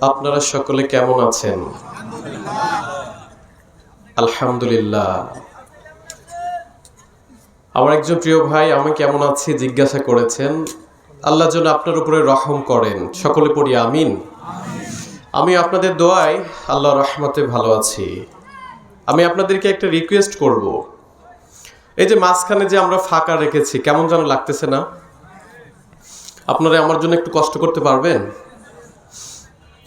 আপনারা সকলে কেমন আছেন? আলহামদুলিল্লাহ। আমার একজন প্রিয় ভাই, আমি কেমন আছি? জিজ্ঞাসা করেছেন, আল্লাহ যেন আপনার উপরে রহম করেন। সকলে পড়ি আমিন। আমি আপনাদের দোয়ায় আল্লাহ রহমতে ভালো আছি। আমি আপনাদেরকে একটা রিকোয়েস্ট করব। এই যে মাঝখানে যে আমরা ফাঁকা রেখেছি, কেমন যেন লাগতেছে না? আপনারা আমার জন্য একটু কষ্ট করতে পারবেন?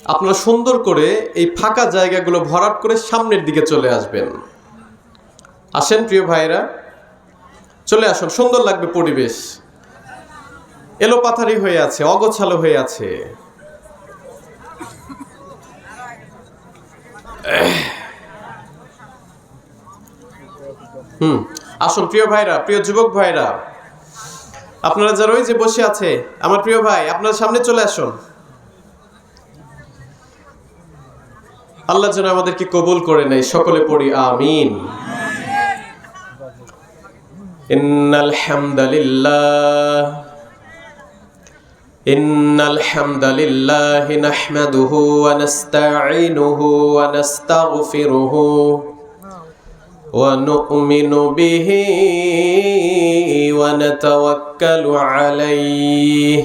আপনারা সুন্দর করে এই ফাঁকা জায়গাগুলো ভরাট করে সামনের দিকে চলে আসবেন। আসেন প্রিয় ভাইরা চলে আসুন, সুন্দর লাগবে পরিবেশ। এলোপাথারি হয়ে আছে, অগোছালো হয়ে আছে। হুম, আসুন প্রিয় ভাইরা, প্রিয় যুবক ভাইরা। আপনারা যারা ওই যে বসে আছে, আমার প্রিয় ভাই, আপনার সামনে চলে আসুন। আল্লাহ যেন আমাদেরকে কবুল করে নেয় সকলে পড়ি আমিন ইন্নাল হামদালিল্লাহ إن الحمد لله نحمده ونستعينه ونستغفره ونؤمن به ونتوكل عليه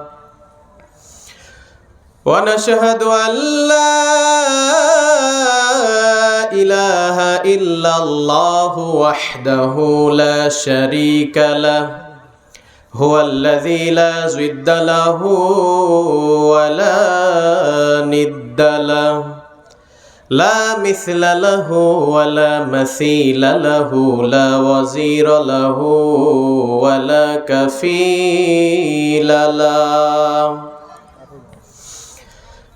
ونشهد أن لا إله إلا الله وحده لا شريك له هو الذي لا ضد له ولا ند له لا مثل له ولا مثيل له لا وزير له ولا كفيل له.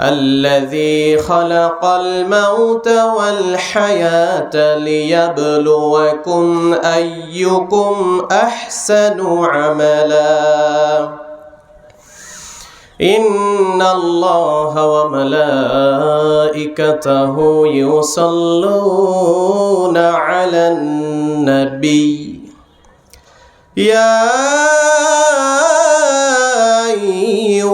الذي خلق الموت والحياة ليبلوكم أيكم أحسن عملا. إن الله وملائكته يصلون على النبي. يا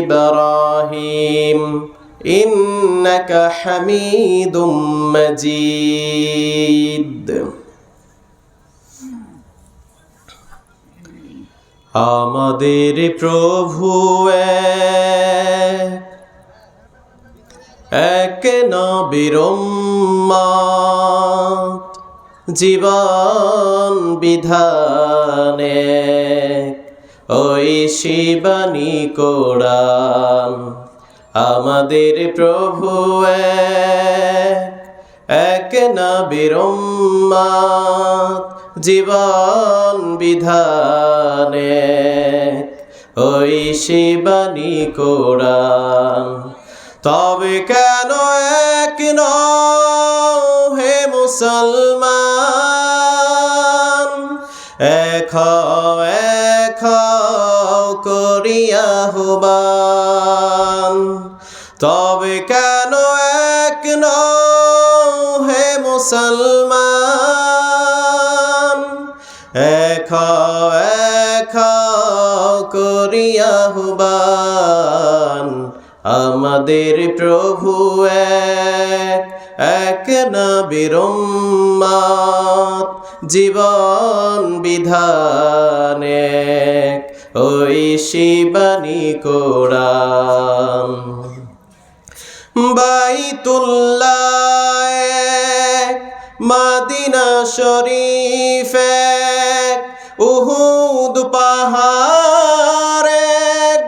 إبراهيم إنك حميد مجيد আমাদের প্রভু এক, এক নবীর উম্মত, জীবন বিধানে ওই শিবানী কোরআন আমাদের প্রভু এক, নবীর উম্মত, জীবন বিধানে। ওই শিবানী কোরআন তবে কেন এক ন হে মুসলমান? করিয়া হুবান তবে কেন এক হে মুসলমান? এখ এখ করিয়া হুবান আমাদের প্রভু এক এক নবীর উম্মত, জীবন বিধানে ওই শিবানী কোরআন এক, মাদিনা শরীফ উহুদ এক,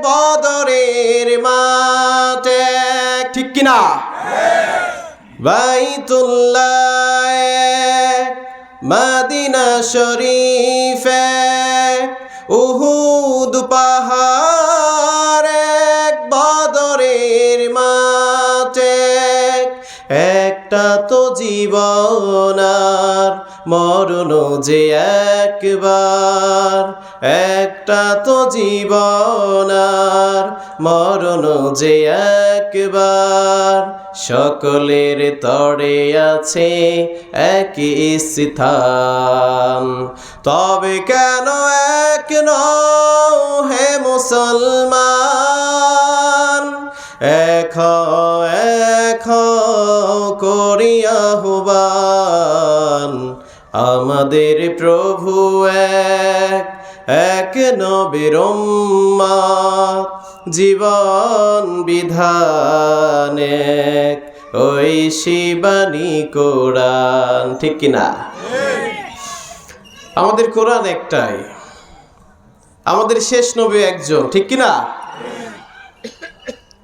বদরের মাঠ। ঠিক কিনা বাইতুল্লাহ মাদিনা শরীফ উহুদ পাহাড় একটা তো জীবন আর মরণ যে একবার। একটা তো জীবন আর মরণ যে একবার। সকলের তরে আছে একই স্থান। তবে কেন এক নও হে মুসলমান? এখ এখ করিয়া হুবান। আমাদের প্রভু এক এক নবীর উম্মত, জীবন বিধান এক ওই শিবানী কোরআন। ঠিক কিনা আমাদের কোরআন একটাই। আমাদের শেষ নবী একজন। ঠিক কিনা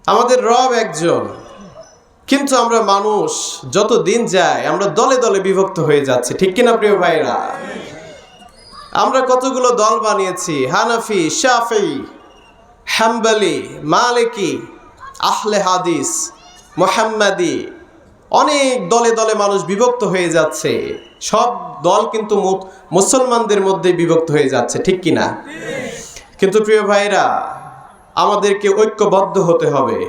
আমাদের রব একজন। কিন্তু আমরা মানুষ যত দিন যায়, আমরা দলে দলে বিভক্ত হয়ে যাচ্ছে। ঠিক কিনা, প্রিয় ভাইরা? আমরা কতগুলো দল বানিয়েছি? হানাফি, শাফি, হাম্বালি, মালিকি, আহলে হাদিস, মোহাম্মদি। অনেক দলে দলে মানুষ বিভক্ত হয়ে যাচ্ছে। সব দল কিন্তু মুসলমানদের মধ্যে বিভক্ত হয়ে যাচ্ছে, ঠিক কিনা? কিন্তু প্রিয় ভাইরা, আমাদেরকে ঐক্যবদ্ধ হতে হবে।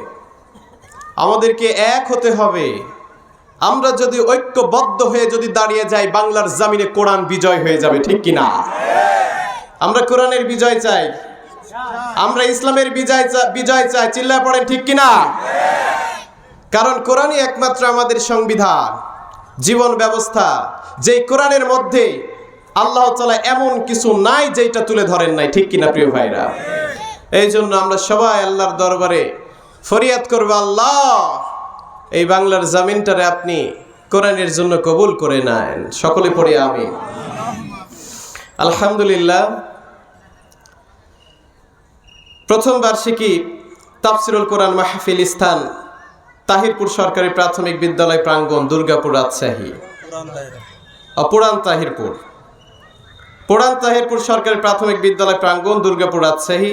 আমাদেরকে এক হতে হবে। আমরা যদি ঐক্যবদ্ধ হয়ে যদি দাঁড়িয়ে যাই, বাংলার জামিনে কোরআন বিজয় হয়ে যাবে, ঠিক কিনা? আমরা কোরআনের বিজয় চাই। আমরা ইসলামের বিজয় বিজয় চাই। চিল্লা পড়েন, ঠিক কিনা? কারণ কোরআনই একমাত্র আমাদের সংবিধান, জীবন ব্যবস্থা। যেই কোরআনের মধ্যে আল্লাহ তালা এমন কিছু নাই যেটা তুলে ধরেন নাই, ঠিক কিনা, প্রিয় ভাইরা? এই জন্য আমরা সবাই আল্লাহর দরবারে ফরিয়াদ করব আল্লাহ। এই বাংলার জামিনটারে আপনি কোরআনের জন্য কবুল করে নেন। সকলে পড়ে আমি আলহামদুলিল্লাহ। প্রথম বার্ষিকী তাফসিরুল কোরআন মাহফিল স্থান তাহিরপুর সরকারি প্রাথমিক বিদ্যালয় প্রাঙ্গণ দুর্গাপুর রাজশাহী। ও পুরান তাহিরপুর। পুরান তাহিরপুর সরকারি প্রাথমিক বিদ্যালয় প্রাঙ্গণ দুর্গাপুর রাজশাহী।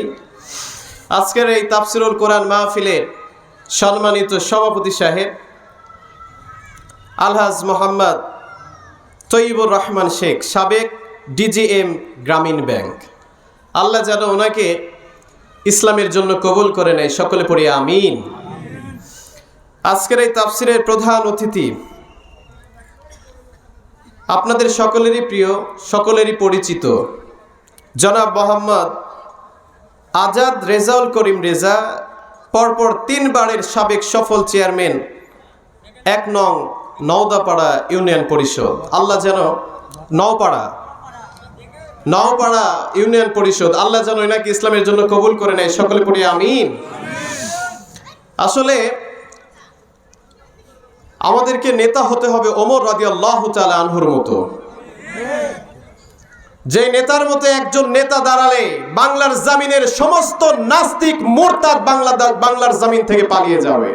আজকের এই তাফসিরুল কোরআন মাহফিলের সম্মানিত সভাপতি সাহেব, আলহাজ মোহাম্মদ তৈবুর রহমান শেখ, সাবেক ডিজিএম গ্রামীণ ব্যাংক। আল্লাহ যেন ওনাকে ইসলামের জন্য কবুল করে নেয়, সকলে পড়ি আমিন। আজকের এই তাফসিরের প্রধান অতিথি আপনাদের সকলেরই প্রিয়, সকলেরই পরিচিত জনাব মোহাম্মদ আজাদ রেজাউল করিম রেজা, পরপর তিনবারের সাবেক সফল চেয়ারম্যান, এক নং নওদাপাড়া ইউনিয়ন পরিষদ। আল্লাহ যেন নওপাড়া নওপাড়া ইউনিয়ন পরিষদ, আল্লাহ যেন এনাকে ইসলামের জন্য কবুল করে নেয়। সকলে পড়ি আমিন। আসলে আমাদেরকে নেতা হতে হবে ওমর রাদি আল্লাহ আনহুর মতো। যে নেতার মতো একজন নেতা দাঁড়ালে বাংলার জামিনের সমস্ত নাস্তিক মোরতাদ বাংলা বাংলার জামিন থেকে পালিয়ে যাবে।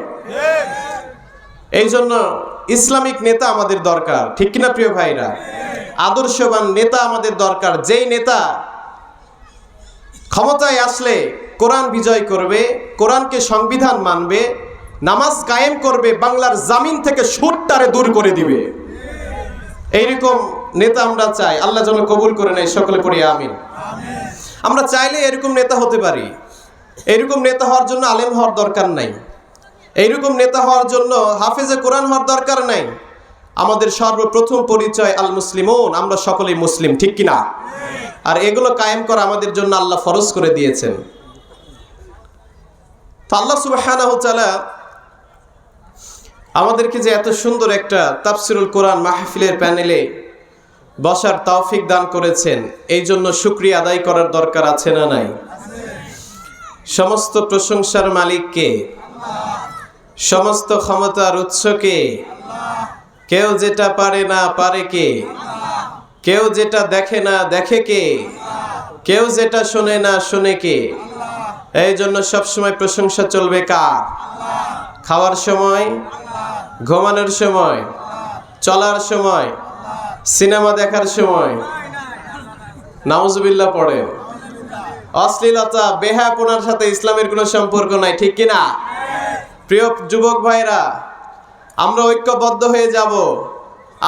এই জন্য ইসলামিক নেতা আমাদের দরকার, ঠিক কিনা প্রিয় ভাইরা? আদর্শবান নেতা আমাদের দরকার। যেই নেতা ক্ষমতায় আসলে কোরআন বিজয় করবে, কোরআনকে সংবিধান মানবে, নামাজ কায়েম করবে, বাংলার জামিন থেকে সুরটারে দূর করে দিবে। এইরকম নেতা আমরা চাই, আল্লাহ যেন কবুল করে নেয়, সকলে পড়ি আমিন। আমরা চাইলে এরকম নেতা হতে পারি। এরকম নেতা হওয়ার জন্য আলেম হওয়ার দরকার নাই। এইরকম নেতা হওয়ার জন্য হাফেজে কোরআন হওয়ার দরকার নাই। আমাদের সর্বপ্রথম পরিচয় আল মুসলিমন আমরা সকলেই মুসলিম, ঠিক কিনা? আর এগুলো কায়েম করা আমাদের জন্য আল্লাহ ফরজ করে দিয়েছেন। তো আল্লাহ সুবাহ আমাদেরকে যে এত সুন্দর একটা তাফসিরুল কোরআন মাহফিলের প্যানেলে বসার তৌফিক দান করেছেন। এই জন্য শুক্রিয়া আদায় করার দরকার আছে না নাই? সমস্ত প্রশংসার মালিককে সমস্ত ক্ষমতার উৎসকে কেউ যেটা পারে না পারে কে? কেউ যেটা দেখে না দেখে কে? কেউ যেটা শোনে না শোনে কে? এই জন্য সবসময় প্রশংসা চলবে কার? খাওয়ার সময়? ঘুমানোর সময়? চলার সময়? সিনেমা দেখার সময় নাউজুবিল্লাহ পড়ে। অশ্লীলতা বেহাপনার সাথে ইসলামের কোনো সম্পর্ক নাই, ঠিক কিনা প্রিয় যুবক ভাইরা আমরা ঐক্যবদ্ধ হয়ে যাব।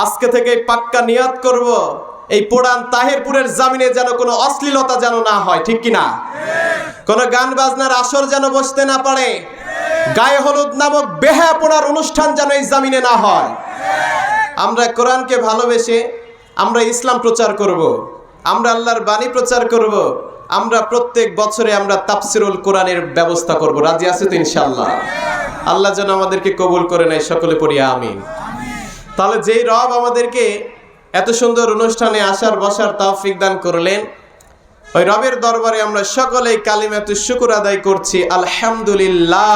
আজকে থেকে পাক্কা নিয়াত করব, এই পুরান তাহিরপুরের জামিনে যেন কোনো অশ্লীলতা যেন না হয়, ঠিক কিনা কোনো গান বাজনার আসর যেন বসতে না পারে, গায়ে হলুদ নামক বেহাপনার অনুষ্ঠান যেন এই জামিনে না হয়। আমরা কোরআনকে ভালোবেসে আমরা ইসলাম প্রচার করব। আমরা আল্লাহর বাণী প্রচার করব। আমরা প্রত্যেক বছরে আমরা তাফসিরুল কোরআনের ব্যবস্থা করব রাজি আছে তো ইনশাল্লাহ আল্লাহ যেন আমাদেরকে কবুল করে নেয়, সকলে পড়িয়া আমিন তাহলে যেই রব আমাদেরকে এত সুন্দর অনুষ্ঠানে আসার, বসার তৌফিক দান করলেন, ওই রবের দরবারে আমরা সকলেই কালিমাতু শুকুর আদায় করছি, আলহামদুলিল্লাহ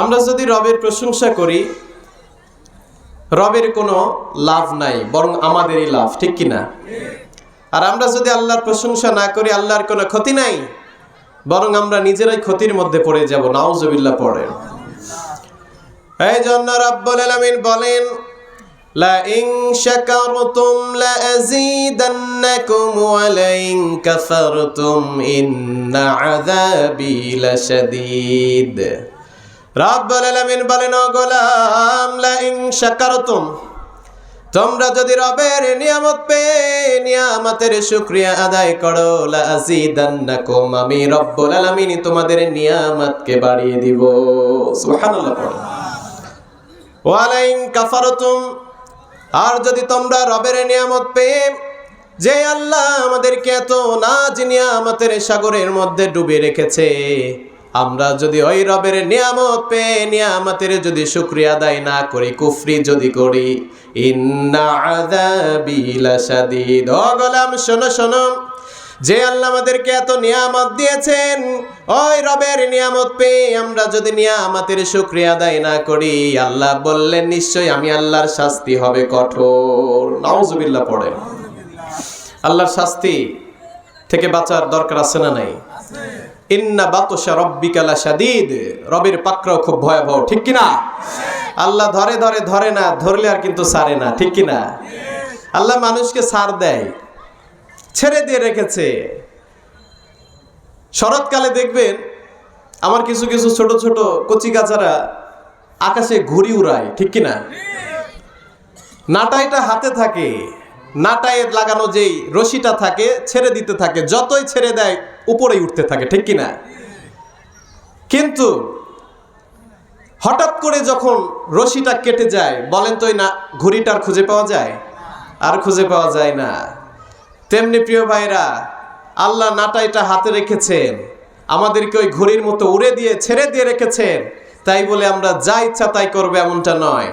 আমরা যদি রবের প্রশংসা করি রবের কোনো লাভ নাই, বরং আমাদেরই লাভ, ঠিক কিনা? আর আমরা যদি আল্লাহর প্রশংসা না করি, আল্লাহর কোনো ক্ষতি নাই, বরং আমরা নিজেরাই ক্ষতির মধ্যে পড়ে যাব নাউজবিল্লা পড়ে। এই জন্য রাব্বুল আলামিন বলেন লা ইন শাকারতুম লা আযীদান্নাকুম ওয়া লা ইন কাফারতুম ইন্না আযাবি লাশাদীদ। রব্বুল আলামিন বলেন, ও গোলাম, লাইন শাকারতুম তোমরা যদি রবের নিয়ামত পেয়ে নিয়ামতের শুক্রিয়া আদায় করো লা আজিদান্নাকুম আমি রব্বুল আলামিন তোমাদের নিয়ামতকে বাড়িয়ে দিব। সুবহানাল্লাহ ওয়ালাইন কাফারতুম, আর যদি তোমরা রবের নিয়ামত পেয়ে, যে আল্লাহ আমাদেরকে এত নাজ নিয়ামতের সাগরের মধ্যে ডুবে রেখেছে আমরা যদি ওই রবের নিয়ামত পেয়ে নিয়ামতের যদি শুক্রিয়া আদায় না করি, কুফরি যদি করি গোলাম, শোনো শোনো। যে আল্লাহ আমাদেরকে এত নিয়ামত দিয়েছেন, ওই রবের নিয়ামত পেয়ে আমরা যদি নিয়ামতের শুক্রিয়া আদায় না করি, আল্লাহ বললেন, নিশ্চয়ই আমি আল্লাহর শাস্তি হবে কঠোর। নাউজুবিল্লাহ পড়ে। আল্লাহর শাস্তি থেকে বাঁচার দরকার আছে না নাই? ইন্না বাতসা রব্বিকা লাশাদীদ রবের পাকড়াও খুব ভয়াবহ, ঠিক কি না আল্লাহ ধরে ধরে ধরে না, ধরলে আর কিন্তু সারে না, ঠিক কি না আল্লাহ মানুষকে সার দেয়, ছেড়ে দিয়ে রেখেছে। শরৎকালে দেখবেন, আমার কিছু কিছু ছোট ছোট কচি গাছারা আকাশে ঘুরি উড়ায়, ঠিক কি না নাটাইটা হাতে থাকে নাটায় লাগানো যেই রশিটা থাকে, ছেড়ে দিতে থাকে, যতই ছেড়ে দেয় উপরেই উঠতে থাকে, ঠিক কি না কিন্তু হঠাৎ করে যখন রশিটা কেটে যায়, বলেন তো না ঘুড়িটার খুঁজে পাওয়া যায়? আর খুঁজে পাওয়া যায় না। তেমনি প্রিয় ভাইরা, আল্লাহ নাটাইটা হাতে রেখেছেন। আমাদেরকে ওই ঘড়ির মতো উড়ে দিয়ে, ছেড়ে দিয়ে রেখেছেন। তাই বলে আমরা যা ইচ্ছা তাই করবে এমনটা নয়।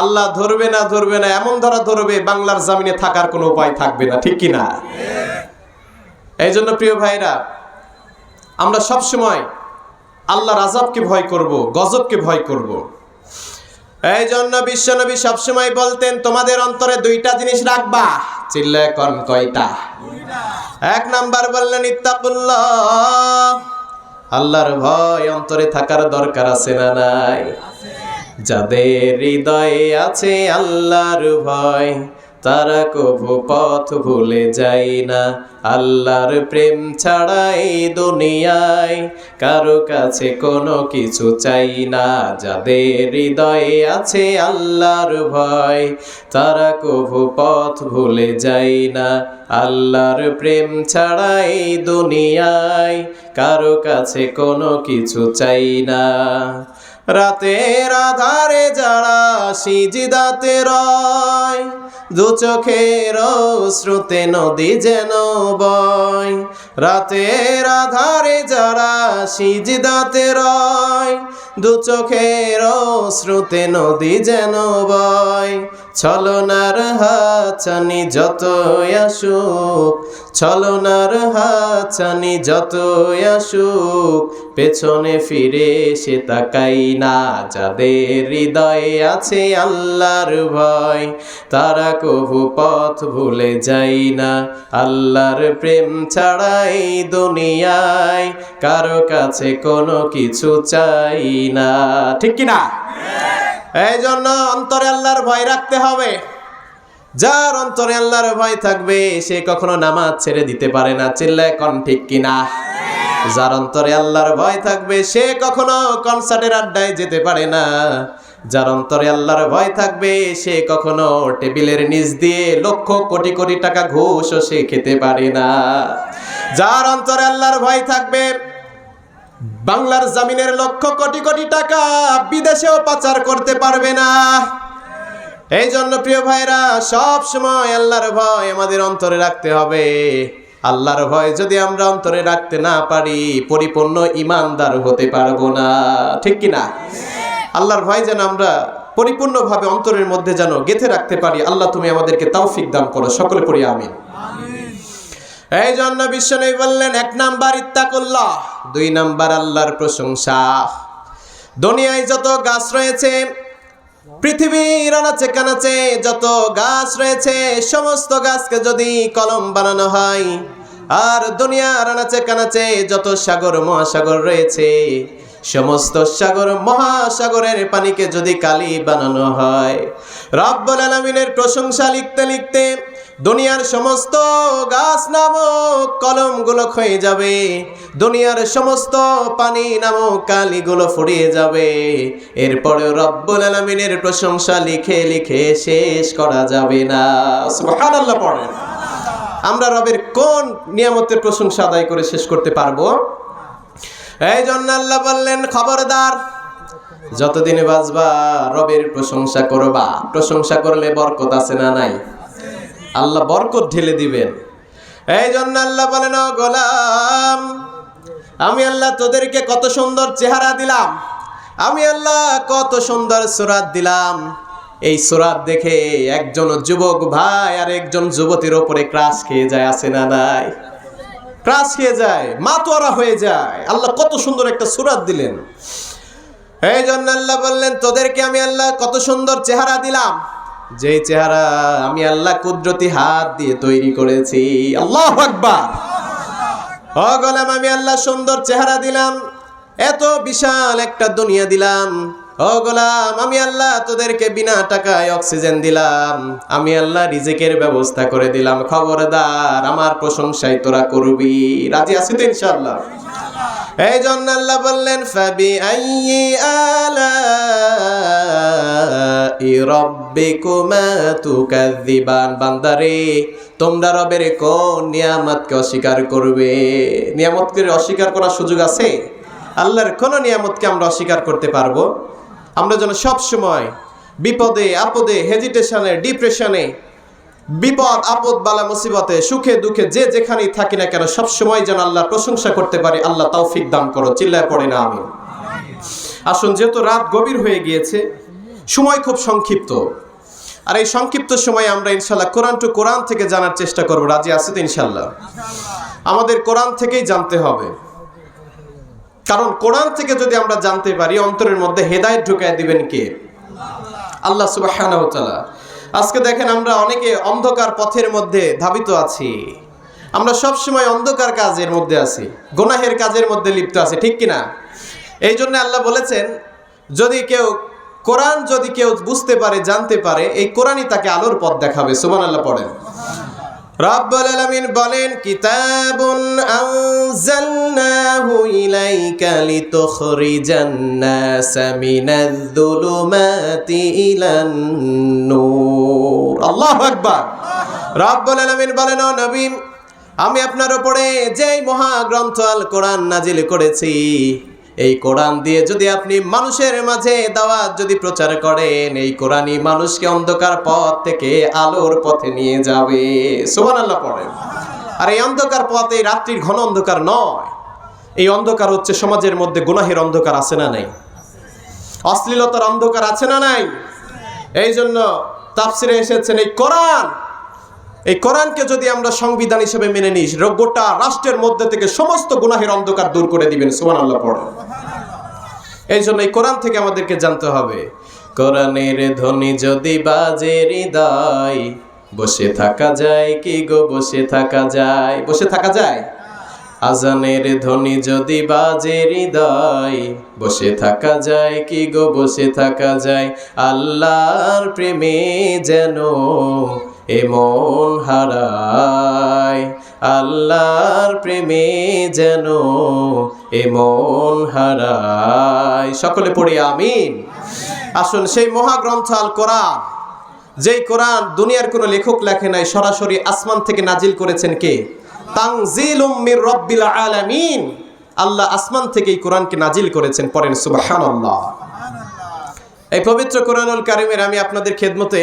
আল্লাহ ধরবে না ধরবে না, এমন ধরা ধরবে, বাংলার জামিনে থাকার কোনো উপায় থাকবে না, ঠিক কি না এই জন্য প্রিয় ভাইরা, আমরা সব সময় আল্লাহর আজাবকে ভয় করব, গজবকে ভয় করব। এই জন্য বিশ্বনবী সবসময় বলতেন, তোমাদের অন্তরে দুইটা জিনিস রাখবা, চিল্লায় কন কয়টা? এক নাম্বার বললেন, ইত্তাকুল্লাহ, আল্লাহর ভয় অন্তরে থাকার দরকার আছে না নাই? যাদের হৃদয়ে আছে আল্লাহর ভয় তারা কভু পথ ভুলে যায় না। আল্লাহর প্রেম ছাড়া এই দুনিয়ায় কারও কাছে কোনো কিছু চাই না। যাদের হৃদয়ে আছে আল্লাহর ভয়, তারা কভু পথ ভুলে যায় না। আল্লাহর প্রেম ছাড়া এই দুনিয়ায় কারও কাছে কোনো কিছু চাই না। রাতের আধারে যারা সিজিদাতে রয় দু চোখের শ্রুতে নদী যেন বয়। রাতের আধারে যারা সিজিদাতে রয়, দু চোখের শ্রুতে নদী যেন বয়। ছলনার হাচানি যত আসুক, ছলনার হাচানি যত আসুক, পেছনে ফিরে সে তাকাই না। যাদের হৃদয়ে আছে আল্লাহর ভয়, তারা কভু পথ ভুলে যাই না। আল্লাহর প্রেম ছাড়াই দুনিয়ায় কারও কাছে কোনো কিছু চাই না। ঠিক কি না এই জন্য অন্তরে আল্লাহর ভয় রাখতে হবে। যার অন্তরে আল্লাহর ভয় থাকবে, সে কখনো নামাজ ছেড়ে দিতে পারে না। চিল্লায় কন ঠিক কিনা? যার অন্তরে আল্লাহর ভয় থাকবে, সে কখনো কনসার্টের আড্ডায় যেতে পারে না। যার অন্তরে আল্লাহর ভয় থাকবে, সে কখনো টেবিলের নিচ দিয়ে লক্ষ কোটি কোটি টাকা ঘুষও সে খেতে পারে না। যার অন্তরে আল্লাহর ভয় থাকবে বাংলার জামিনের লক্ষ কোটি কোটি টাকা বিদেশেও পাচার করতে পারবে না। এই জন্য প্রিয় ভাইরা সব সময় আল্লাহর ভয় আমাদের অন্তরে রাখতে হবে। আল্লাহর ভয় যদি আমরা অন্তরে রাখতে না পারি, পরিপূর্ণ ইমানদার হতে পারব না। ঠিক কি না আল্লাহর ভয় যেন আমরা পরিপূর্ণভাবে অন্তরের মধ্যে যেন গেথে রাখতে পারি, আল্লাহ তুমি আমাদেরকে তৌফিক দান করো। সকলে পড়ি আমিন। এই জন্য বিশ্বনবী বললেন, এক নাম্বার ইত্তাকুল্লাহ, দুই নাম্বার আল্লাহর প্রশংসা। দুনিয়ায় যত গাছ রয়েছে, পৃথিবীর আনাচে কানাচে যত গাছ রয়েছে, সমস্ত গাছকে যদি কলম বানানো হয়, আর দুনিয়ার আনাচে কানাচে যত সাগর, মহাসাগর রয়েছে, সমস্ত সাগর, মহাসাগরের পানিকে যদি কালি বানানো হয়, রব্বুল আলমিনের প্রশংসা লিখতে লিখতে দুনিয়ার সমস্ত গাছ নামক কলমগুলো ক্ষয়ে যাবে। দুনিয়ার সমস্ত পানি নামক কালিগুলো ফুরিয়ে যাবে। এরপরেও রব্বুল আলমিনের প্রশংসা লিখে লিখে শেষ করা যাবে না। পড়েন। আমরা রবের কোন নিয়ামতের প্রশংসা আদায় করে শেষ করতে পারব? এই জন্য আল্লাহ বললেন, খবরদার, যতদিনে বাঁচবা রবের প্রশংসা করবা। প্রশংসা করলে বরকত আছে না নাই? আল্লাহ বরকত ঢেলে দিবেন। এই জন্য আল্লাহ বলেন গোলাম, আমি আল্লাহ তোদেরকে কত সুন্দর চেহারা দিলাম, আমি আল্লাহ কত সুন্দর সুরাত দিলাম। এই সুরাত দেখে একজন যুবক ভাই আর একজন যুবতীর ওপরে ক্রাশ খেয়ে যায়, আছে না নাই? ক্রাশ খেয়ে যায়, মাতোয়ারা হয়ে যায়। আল্লাহ কত সুন্দর একটা সুরাত দিলেন। এই জন্য আল্লাহ বললেন, তোদেরকে আমি আল্লাহ কত সুন্দর চেহারা দিলাম যেই চেহারা আমি আল্লাহ কুদরতি হাত দিয়ে তৈরি করেছি। আল্লাহ আকবার। ও গোলাম, আমি আল্লাহ সুন্দর চেহারা দিলাম। এত বিশাল একটা দুনিয়া দিলাম। ও গোলাম, আমি আল্লাহ তোদেরকে বিনা টাকায় অক্সিজেন দিলাম। আমি আল্লাহ রিজিকের ব্যবস্থা করে দিলাম। খবরদার, আমার প্রশংসায় তোরা করবি। রাজি আছি তো ইনশাআল্লাহ? এই জন্য আল্লাহ বললেন ফাবি আইয়ি আলা রব্বিকুমা তুকাযিবান, বান্দারে, তোমরা রবের কোন নিয়ামতকে অস্বীকার করবে? নিয়ামতকে অস্বীকার করার সুযোগ আছে? আল্লাহর কোন নিয়ামতকে আমরা অস্বীকার করতে পারব? আমরা যেন সব সময় বিপদে, আপদে হেজিটেশনে ডিপ্রেশনে বিপদ, আপদ, বালা, মুসিবতে, সুখে, দুঃখে, যে যেখানেই থাকি না কেন, সবসময় যেন আল্লাহ প্রশংসা করতে পারি, আল্লাহ তৌফিক দান করো, চিল্লায় পড়ে না আমি। আসুন, যেহেতু রাত গভীর হয়ে গিয়েছে, সময় খুব সংক্ষিপ্ত। আর এই সংক্ষিপ্ত সময়ে আমরা ইনশাল্লাহ কোরআন টু কোরআন থেকে জানার চেষ্টা করব, রাজি আছে তো ইনশাল্লাহ? আমাদের কোরআন থেকেই জানতে হবে। কারণ কোরআন থেকে যদি আমরা জানতে পারি, অন্তরের মধ্যে হেদায়ত ঢুকায় দিবেন কে? আল্লাহ সুবাহ আজকে দেখেন আমরা অনেকে অন্ধকার পথের মধ্যে ধাবিত আছি। আমরা সব সময় অন্ধকার কাজের মধ্যে আছি, গোনাহের কাজের মধ্যে লিপ্ত আছে, ঠিক কিনা? এই জন্য আল্লাহ বলেছেন, যদি কেউ কোরআন যদি কেউ বুঝতে পারে, জানতে পারে, এই কোরআনই তাকে আলোর পথ দেখাবে। সুমান আল্লাহ পড়েন। রব্বুল আলামিন বলেন, কিতাবুন আনজালনাহু ইলাইকা লিতুখরিজান নাসা মিনাজ যুলুমাতি ইলান নূর আল্লাহু আকবার। রব্বুল আলামিন বলেন, ও নবী, আমি আপনার উপরে যেই মহাগ্রন্থ আল কোরআন নাজিল করেছি এই কোরআন দিয়ে যদি আপনি মানুষের মাঝে দাওয়াত যদি প্রচার করেন, এই কোরআনই মানুষকে অন্ধকার পথ থেকে আলোর পথে নিয়ে যাবে। সোহান আল্লাহ পড়েন। আর এই অন্ধকার পথ এই রাত্রির ঘন অন্ধকার নয়। এই অন্ধকার হচ্ছে সমাজের মধ্যে গুনাহের অন্ধকার আছে না নাই? অশ্লীলতার অন্ধকার আছে না নাই? এই জন্য তাফসিরে এসেছেন এই কোরআন এই কোরআনকে যদি আমরা সংবিধান হিসেবে মেনে নিই গোটা রাষ্ট্রের মধ্যে থেকে সমস্ত গুনাহের অন্ধকার দূর করে দিবেন। সুমান আল্লাহ পড়েন এই জন্য এই কোরআন থেকে আমাদেরকে জানতে হবে, কোরআনের ধ্বনি যদি বাজে হৃদয়, বসে থাকা যায় কি গো, বসে থাকা যায়, বসে থাকা যায়? আজানের ধ্বনি যদি বাজে হৃদয়, বসে থাকা যায় কি গো, বসে থাকা যায়? আল্লাহর প্রেমে যেন এমন হারায়, আল্লাহর প্রেমে যেন এমন হারায়। সকলে পড়ি আমিন। আসুন সেই মহাগ্রন্থ আল কোরআন, যেই কোরআন দুনিয়ার কোনো লেখক লেখে নাই, সরাসরি আসমান থেকে নাজিল করেছেন কে? তাংজিলুম মির রব্বিল আলামিন। আল্লাহ আসমান থেকে এই কোরআনকে নাজিল করেছেন, পড়েন সুবহানাল্লাহ। এই পবিত্র কোরআনুল কারিমের আমি আপনাদের খেদমতে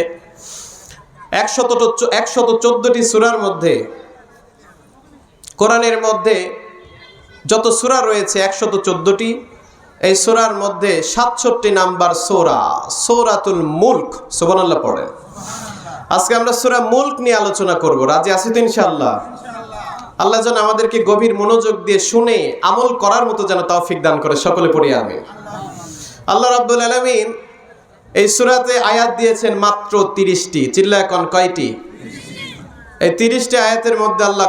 একশত একশত চোদ্দটি সুরার মধ্যে, কোরআনের মধ্যে যত সুরা রয়েছে, একশত চোদ্দটি, এই সুরার মধ্যে সাতষট্টি নাম্বার সোরা, সৌরাতুল মুল্ক। সুবনাল্লাহ পড়েন। আজকে আমরা সুরা মুল্ক নিয়ে আলোচনা করব। রাজি আছি তো ইনশাআল্লাহ? আল্লাহ যেন আমাদেরকে গভীর মনোযোগ দিয়ে শুনে, আমল করার মতো যেন তৌফিক দান করে। সকলে পড়ি আমি আল্লাহ রাব্বুল আলামিন এই সুরাতে আয়াত দিয়েছেন মাত্র তিরিশটি। চিল্লা এখন কয়টি? এই তিরিশটি আয়াতের মধ্যে আল্লাহ